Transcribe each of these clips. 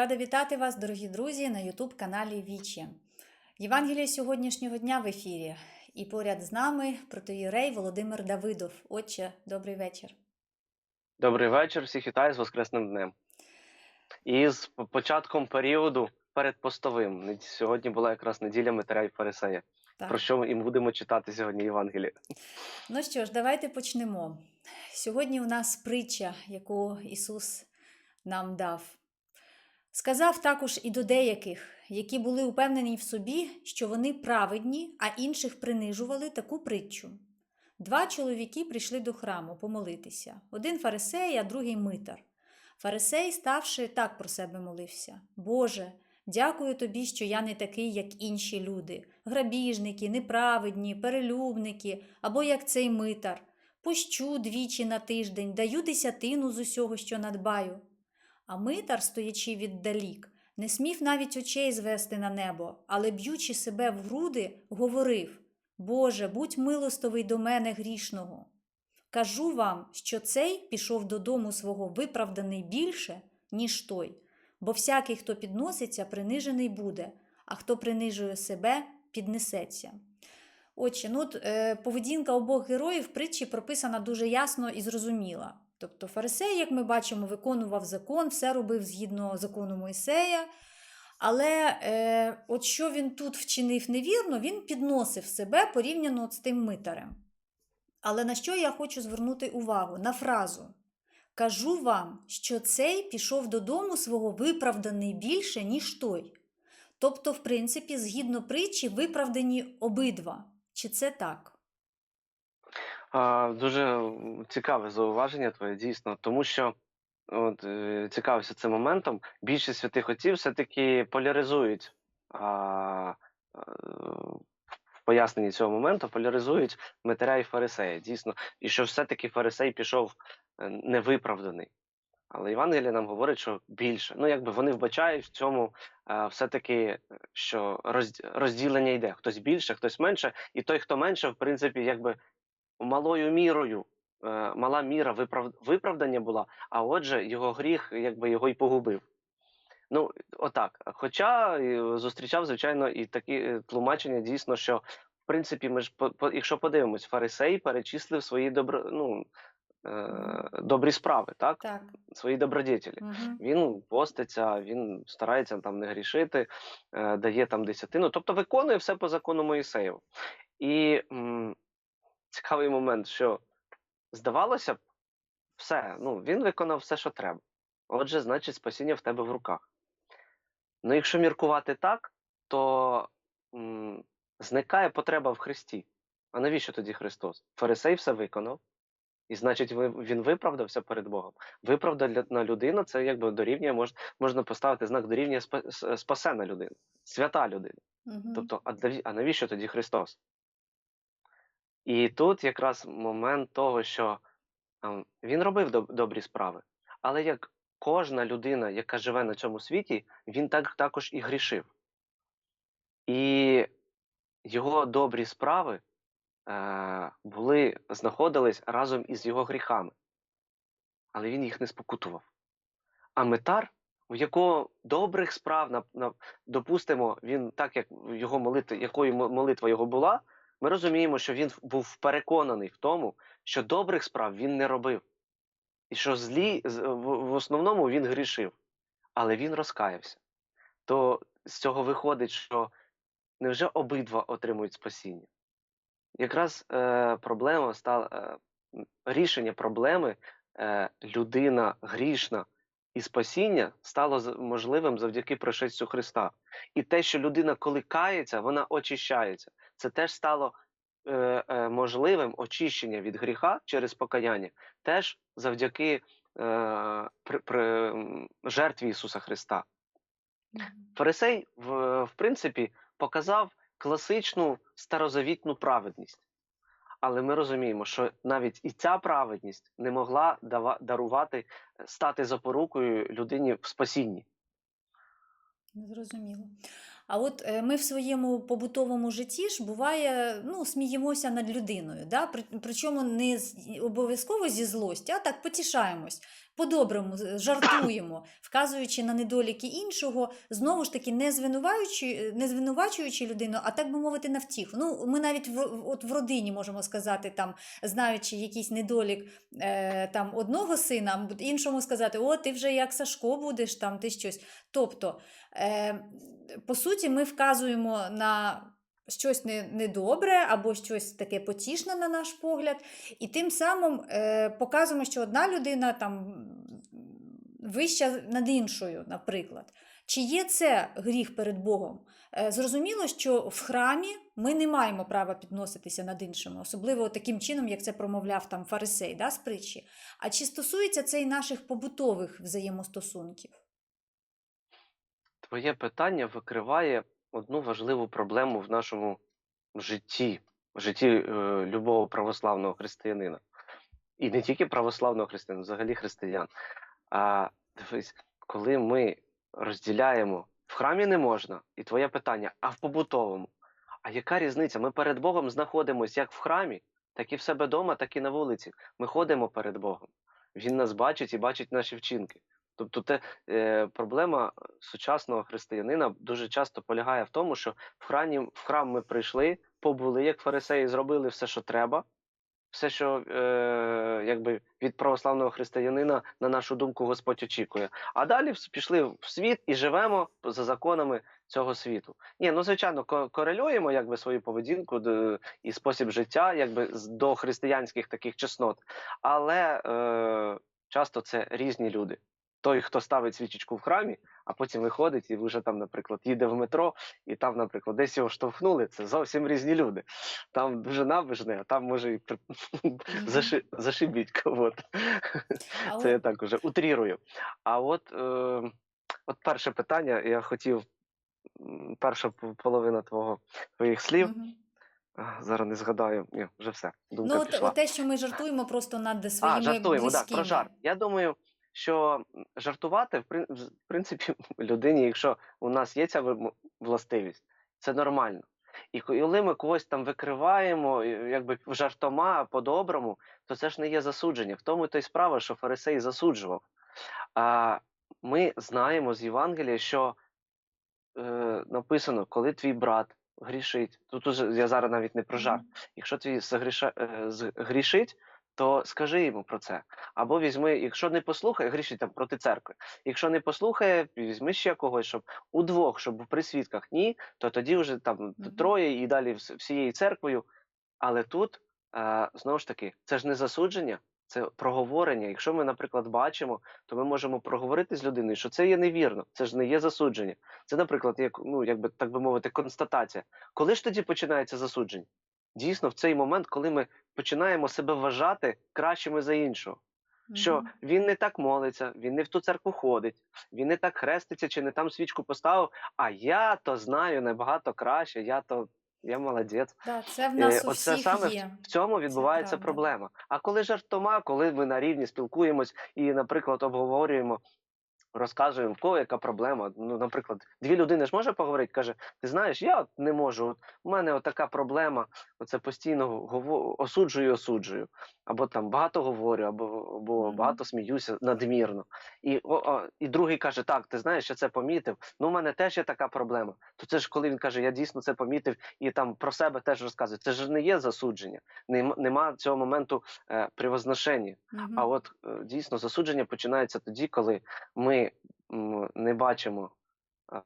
Рада вітати вас, дорогі друзі, на Ютуб каналі Вічі. Євангеліє сьогоднішнього дня в ефірі. І поряд з нами протоїрей Володимир Давидов. Отче, добрий вечір. Добрий вечір, всіх вітаю з Воскресним днем. І з початком періоду передпостовим. Сьогодні була якраз неділя Митаря і Фарисея. Так. Про що ми і будемо читати сьогодні Євангеліє. Ну що ж, давайте почнемо. Сьогодні у нас притча, яку Ісус нам дав. Сказав також і до деяких, які були упевнені в собі, що вони праведні, а інших принижували таку притчу. Два чоловіки прийшли до храму помолитися: один фарисей, а другий митар. Фарисей, ставши, так про себе молився: Боже, дякую тобі, що я не такий, як інші люди, грабіжники, неправедні, перелюбники, або як цей митар. Пощу двічі на тиждень, даю десятину з усього, що надбаю. А митар, стоячи віддалік, не смів навіть очей звести на небо, але, б'ючи себе в груди, говорив: Боже, будь милостивий до мене грішного. Кажу вам, що цей пішов додому свого виправданий більше, ніж той, бо всякий, хто підноситься, принижений буде, а хто принижує себе, піднесеться. Отже, ну, е, поведінка обох героїв в притчі прописана дуже ясно і зрозуміла. Тобто Фарисей, як ми бачимо, виконував закон, все робив згідно закону Мойсея. Але е, от що він тут вчинив невірно, він підносив себе порівняно з тим митарем. Але на що я хочу звернути увагу? На фразу. Кажу вам, що цей пішов додому свого виправданий більше, ніж той. Тобто, в принципі, згідно притчі, виправдані обидва. Чи це так? Дуже цікаве зауваження твоє, дійсно, тому що от, е, цікавився цим моментом. Більшість святих отців все-таки поляризують а, е, в поясненні цього моменту, поляризують Митаря і Фарисея. Дійсно, і що все-таки Фарисей пішов е, невиправданий. Але Євангеліє нам говорить, що більше. Ну, якби вони вбачають в цьому е, все-таки, що розділення йде. Хтось більше, хтось менше, і той, хто менше, в принципі, якби малою мірою, е, мала міра виправдання була, а отже, його гріх якби його й погубив. Ну, отак. Хоча е, зустрічав, звичайно, і такі е, тлумачення дійсно, що в принципі, ми ж якщо подивимось, фарисей перечислив свої добро, ну, е, добрі справи, так? Так. свої добродетелі. Угу. Він поститься, він старається там не грішити, дає там десятину, тобто виконує все по закону Моїсеєву. І цікавий момент, що здавалося б, все, ну він виконав все, що треба. Отже, значить, спасіння в тебе в руках. Ну, якщо міркувати так, то м, зникає потреба в Христі. А навіщо тоді Христос? Фарисей все виконав, і значить, він виправдався перед Богом. Виправдана людина це якби дорівнює, мож, можна поставити знак дорівнює спа- спасена людина, свята людина. Угу. Тобто, а, а навіщо тоді Христос? І тут якраз момент того, що ем, він робив доб- добрі справи, але як кожна людина, яка живе на цьому світі, він так також і грішив. І його добрі справи е, були, знаходились разом із його гріхами, але він їх не спокутував. А метар, у якого добрих справ, на, допустимо, він так як його молитва, якою молитва його була, ми розуміємо, що він був переконаний в тому, що добрих справ він не робив, і що злі в, в основному він грішив, але він розкаявся. То з цього виходить, що невже обидва отримують спасіння? Якраз е, проблема стала е, рішення проблеми е, людина грішна і спасіння стало можливим завдяки пришестю Христа. І те, що людина, коли кається, вона очищається. Це теж стало е, е, можливим очищення від гріха через покаяння, теж завдяки е, при, при, жертві Ісуса Христа. Фарисей, в, в принципі, показав класичну старозавітну праведність. Але ми розуміємо, що навіть і ця праведність не могла дарувати, е, стати запорукою людині в спасінні. Зрозуміло. А от е, ми в своєму побутовому житті ж буває, ну, сміємося над людиною. Да? Причому не обов'язково зі злості, а так потішаємось, по-доброму жартуємо, вказуючи на недоліки іншого, знову ж таки, не звинувачуючи, не звинувачуючи людину, а так би мовити, на втіху. Ну, ми навіть в, от в родині можемо сказати, там, знаючи якийсь недолік е, там, одного сина, іншому сказати, о, ти вже як Сашко будеш, там, ти щось. Тобто, е, по суті, ми вказуємо на щось недобре або щось таке потішне на наш погляд, і тим самим е, показуємо, що одна людина там вища над іншою, наприклад. Чи є це гріх перед Богом? Е, Зрозуміло, що в храмі ми не маємо права підноситися над іншими, особливо таким чином, як це промовляв там фарисей да, з притчі. А чи стосується це і наших побутових взаємостосунків? Твоє питання викриває одну важливу проблему в нашому житті, в житті е, любого православного християнина. І не тільки православного християнина, взагалі християн. А дивись, коли ми розділяємо в храмі не можна, і твоє питання, а в побутовому. А яка різниця? Ми перед Богом знаходимося як в храмі, так і в себе вдома, так і на вулиці. Ми ходимо перед Богом. Він нас бачить і бачить наші вчинки. Тобто, те, е, проблема сучасного християнина дуже часто полягає в тому, що в храмі, в храм ми прийшли, побули, як фарисеї, зробили все, що треба, все, що е, якби від православного християнина, на нашу думку, Господь очікує. А далі пішли в світ і живемо за законами цього світу. Ні, ну звичайно, корелюємо якби свою поведінку д- і спосіб життя, якби до християнських таких чеснот, але е, часто це різні люди. Той, хто ставить свічечку в храмі, а потім виходить і вже там, наприклад, їде в метро, і там, наприклад, десь його штовхнули. Це зовсім різні люди. Там дуже набожне, а там може і заши... зашибіть кого-то. А Це я так уже утрірую. А от, е, от перше питання, я хотів, перша половина твого твоїх слів. Зараз не згадаю. Ні, вже все. Думка Ну, пішла. те, що ми жартуємо просто над своїми А, жартуємо, так, про жарт. Я думаю, що жартувати, в принципі, людині, якщо у нас є ця властивість, це нормально. І коли ми когось там викриваємо, якби жартома по-доброму, то це ж не є засудження. В тому то й справа, що фарисей засуджував. А ми знаємо з Євангелія, що е, написано, коли твій брат грішить, тут уже я зараз навіть не про жарт. Якщо твій е, грішить, то скажи йому про це. Або візьми, якщо не послухає, грішить там проти церкви. Якщо не послухає, візьми ще когось, щоб удвох, щоб при свідках ні, то тоді вже там Мгм. троє і далі всією церквою. Але тут е, знову ж таки, це ж не засудження, це проговорення. Якщо ми, наприклад, бачимо, то ми можемо проговорити з людиною, що це є невірно, це ж не є засудження. Це, наприклад, як ну якби так би мовити, констатація. Коли ж тоді починається засудження? Дійсно, в цей момент, коли ми починаємо себе вважати кращими за іншого. Що він не так молиться, він не в ту церкву ходить, він не так хреститься чи не там свічку поставив. А я то знаю набагато краще, я то я молодець. Да, це в Е, нас у Оце всіх саме є. в цьому відбувається проблема. А коли жартома, коли ми на рівні спілкуємось і, наприклад, обговорюємо, розказуємо, в кого яка проблема. Ну, наприклад, дві людини ж може поговорити, каже: Ти знаєш, я от не можу. От у мене от така проблема. Оце постійно гово- осуджую, осуджую. Або там багато говорю, або, або багато сміюся надмірно. І, о, о, і другий каже: Так, ти знаєш, я це помітив. Ну, у мене теж є така проблема. То це ж коли він каже, я дійсно це помітив, і там про себе теж розказує. Це ж не є засудження. Нема, нема цього моменту е, привозношення. Мгм. А от е, дійсно засудження починається тоді, коли ми м, не бачимо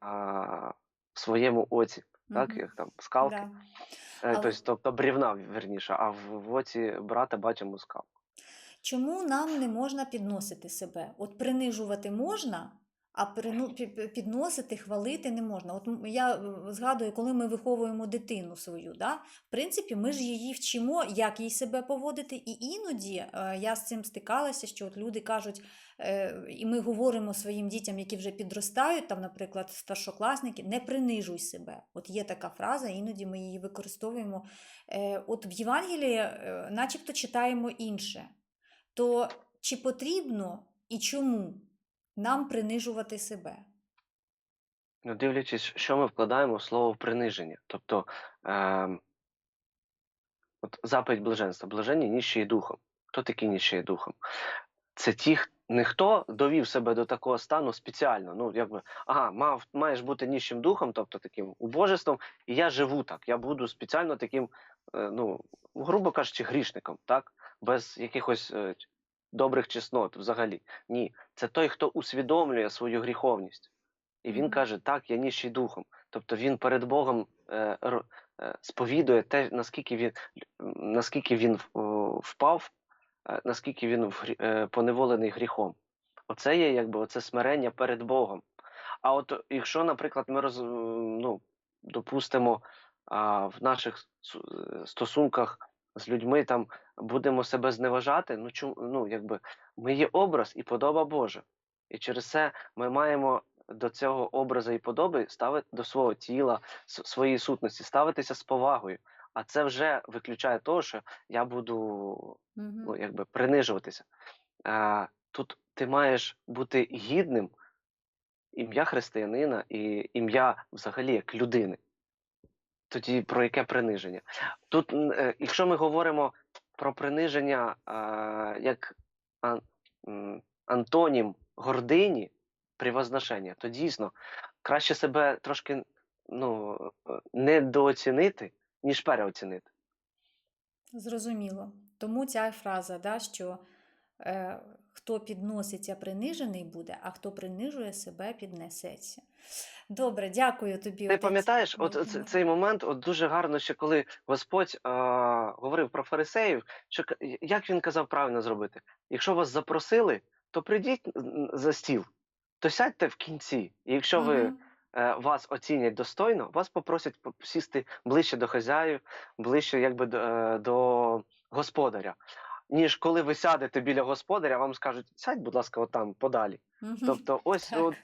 а, в своєму оці, так Мгм. як там скалки, Да. е, Але- тобто, тобто брівна, верніше, а в, в оці брата бачимо скалку. Чому нам не можна підносити себе? От принижувати можна, а пі- підносити, хвалити не можна. От я е, згадую, коли ми виховуємо дитину свою, да? в принципі, ми ж її вчимо, як їй себе поводити. І іноді е, я з цим стикалася, що от люди кажуть, е, і ми говоримо своїм дітям, які вже підростають, там, наприклад, старшокласники, не принижуй себе. От є така фраза, іноді ми її використовуємо. От в Євангелії, начебто, читаємо інше то чи потрібно і чому нам принижувати себе? Ну, дивлячись, що ми вкладаємо в слово приниження. Тобто, ем, от заповідь блаженства. Блаженні ніщі духом. Хто такі ніщі духом? Це ті, х- не хто довів себе до такого стану спеціально. Ну, якби, ага, мав, маєш бути ніщим духом, тобто таким убожеством, і я живу так. Я буду спеціально таким, е, ну, грубо кажучи, грішником, так? Без якихось е, добрих чеснот взагалі. Ні. Це той, хто усвідомлює свою гріховність. І він каже, так, я ніщий духом. Тобто він перед Богом е, е, сповідує те, наскільки він, наскільки він впав, е, наскільки він е, поневолений гріхом. Оце є якби оце смирення перед Богом. А от якщо, наприклад, ми роз, ну, допустимо, а, в наших е, стосунках з людьми там будемо себе зневажати, ну чому ну, якби ми є образ і подоба Божа. І через це ми маємо до цього образу і подоби ставити до свого тіла, своєї сутності, ставитися з повагою. А це вже виключає того, що я буду ну, якби принижуватися. А, тут ти маєш бути гідним ім'я християнина і ім'я взагалі як людини. Тоді про яке приниження? Тут, е, якщо ми говоримо про приниження а, як ан, антонім гордині, превозношення, то дійсно краще себе трошки ну, е, недооцінити, ніж переоцінити. Зрозуміло. Тому ця фраза, да, що е, хто підноситься, принижений буде, а хто принижує себе, піднесеться. Добре, дякую тобі. Ти пам'ятаєш, от цей момент от дуже гарно, ще коли Господь а, говорив про фарисеїв, що як він казав правильно зробити? Якщо вас запросили, то прийдіть за стіл, то сядьте в кінці. І якщо ви е, вас оцінять достойно, вас попросять по- сісти ближче до хазяїв, ближче якби до, е, до господаря. Ніж коли ви сядете біля господаря, вам скажуть, сядь, будь ласка, отам подалі. Мгм. Тобто, ось от,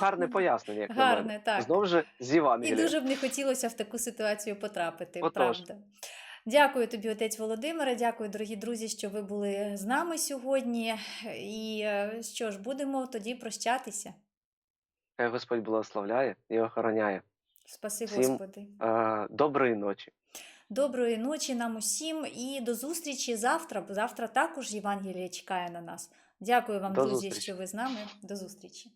гарне Ну, пояснення, як на мене. Гарне, так. Знову ж з І дуже б не хотілося в таку ситуацію потрапити, Отож. правда. Дякую тобі, отець Володимире. Дякую, дорогі друзі, що ви були з нами сьогодні. І е, що ж, будемо тоді прощатися. Хай Господь благословляє і охороняє. Спаси Всім Господи. Е, доброї ночі. Доброї ночі нам усім і до зустрічі завтра. бо Завтра також Євангелія чекає на нас. Дякую вам, До друзі, зустрічі. що ви з нами. До зустрічі.